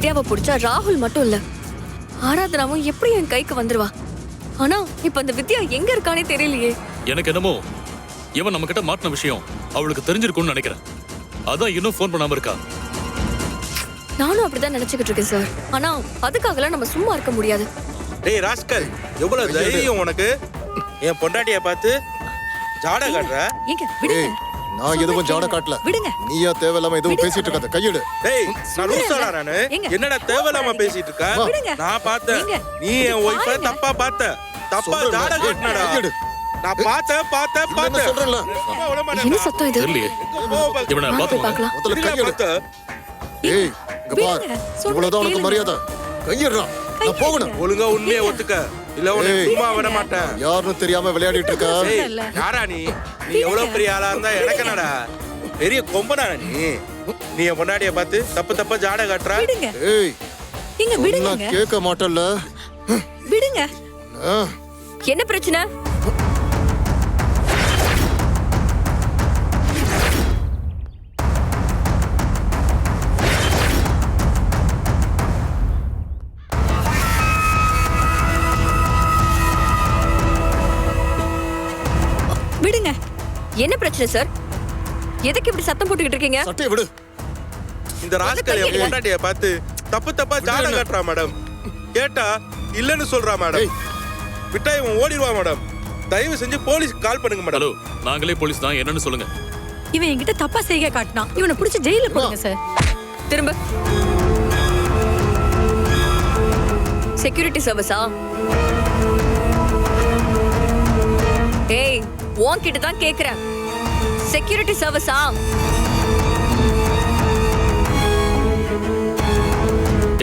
வித்யாவை பிடிச்சா ராகுல் மட்டும் இல்ல. ஆராதனாவும் எப்படி என் கைக்கு வந்துருவா. ஆனா இப்ப அந்த வித்யா எங்க இருக்கானே தெரியலையே. எனக்கு என்னமோ இவன் நம்ம கிட்ட மாட்டின விஷயம் அவளுக்கு தெரிஞ்சிருக்கும்னு நினைக்கிறேன். அதான் இன்னும் ஃபோன் பண்ணாம இருக்கா? நானும் அப்படிதான் நினைச்சுக்கிட்டு இருக்கேன் சார் ஆனா அதுக்காகலாம் நம்ம சும்மா இருக்க முடியாது. டேய் ராஸ்கல் எவ்வளவு தைரியம் உனக்கு? என் பொண்டாட்டிய பார்த்து ஜாட காட்டுற? ஏங்க விடுங்க. நான் எதுவும் ஜாட காட்டல விடுங்க. நீயா தேவையில்லாம எதுவும் பேசிட்டு இருக்காத கையெடு. டேய் நான் லூசாடா நானு. என்னடா தேவையில்லாம பேசிட்டு இருக்க விடுங்க. நான் பார்த்தேன். நீ என் ஒய்ஃப. தப்பா பார்த்த. தப்பா ஜாட காட்டினடா. கையெடு. நான் பார்த்தேன் பார்த்தேன் என்ன பார்த்தேன். சொல்றேன்ல? என்ன. சத்தம் இது? பார்க்க- இவனை பார்க்கலாம். முதல்ல கையெடு? ஏய் இங்க பார். இவ்வளவுதான் உனக்கு. மரியாதை. கையிடுறா நான் போகணும். ஒழுங்கா உண்மையை ஒத்துக்க. இல்ல உன்னை. சும்மா விட மாட்டேன். யாருன்னு தெரியாம விளையாடிட்டு இருக்க? ஏய். யாரா நீ? நீ எவ்வளவு பெரிய ஆளா இருந்தா எனக்கு என்னடா? பெரிய கொம்பனா நீ. நீ என் பொண்டாட்டிய பார்த்து தப்பு தப்பா ஜாட காட்டுற? விடுங்க. ஏய் நான் விடுங்க கேட்க மாட்டேன்ல. விடுங்க. ஆ, என்ன பிரச்சனை? விடுங்க. என்ன பிரச்சனை சார் எதுக்கு இப்படி சத்தம் போட்டுக்கிட்டு இருக்கீங்க? சட்டையை விடு. இந்த ராஸ்கல் என் பொண்டாட்டிய பார்த்து தப்பு தப்பா ஜாட விடுங்க. காட்டுறா மேடம். கேட்டா இல்லன்னு சொல்றா மேடம். விட்டா இவன் ஓடிடுவா மேடம். தயவு செஞ்சு போலீஸ் கால் பண்ணுங்க மேடம். ஹலோ நாங்களே போலீஸ் தான். என்னன்னு சொல்லுங்க. இவன் என்கிட்ட தப்பா செய்க காட்டினான். இவனை பிடிச்சி ஜெயில போடுங்க சார் திரும்ப. செக்யூரிட்டி சர்வீஸா உன்கிட்ட தான் கேக்குறேன் செக்யூரிட்டி சர்வீஸா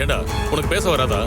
ஏண்டா உனக்கு பேச வராதா?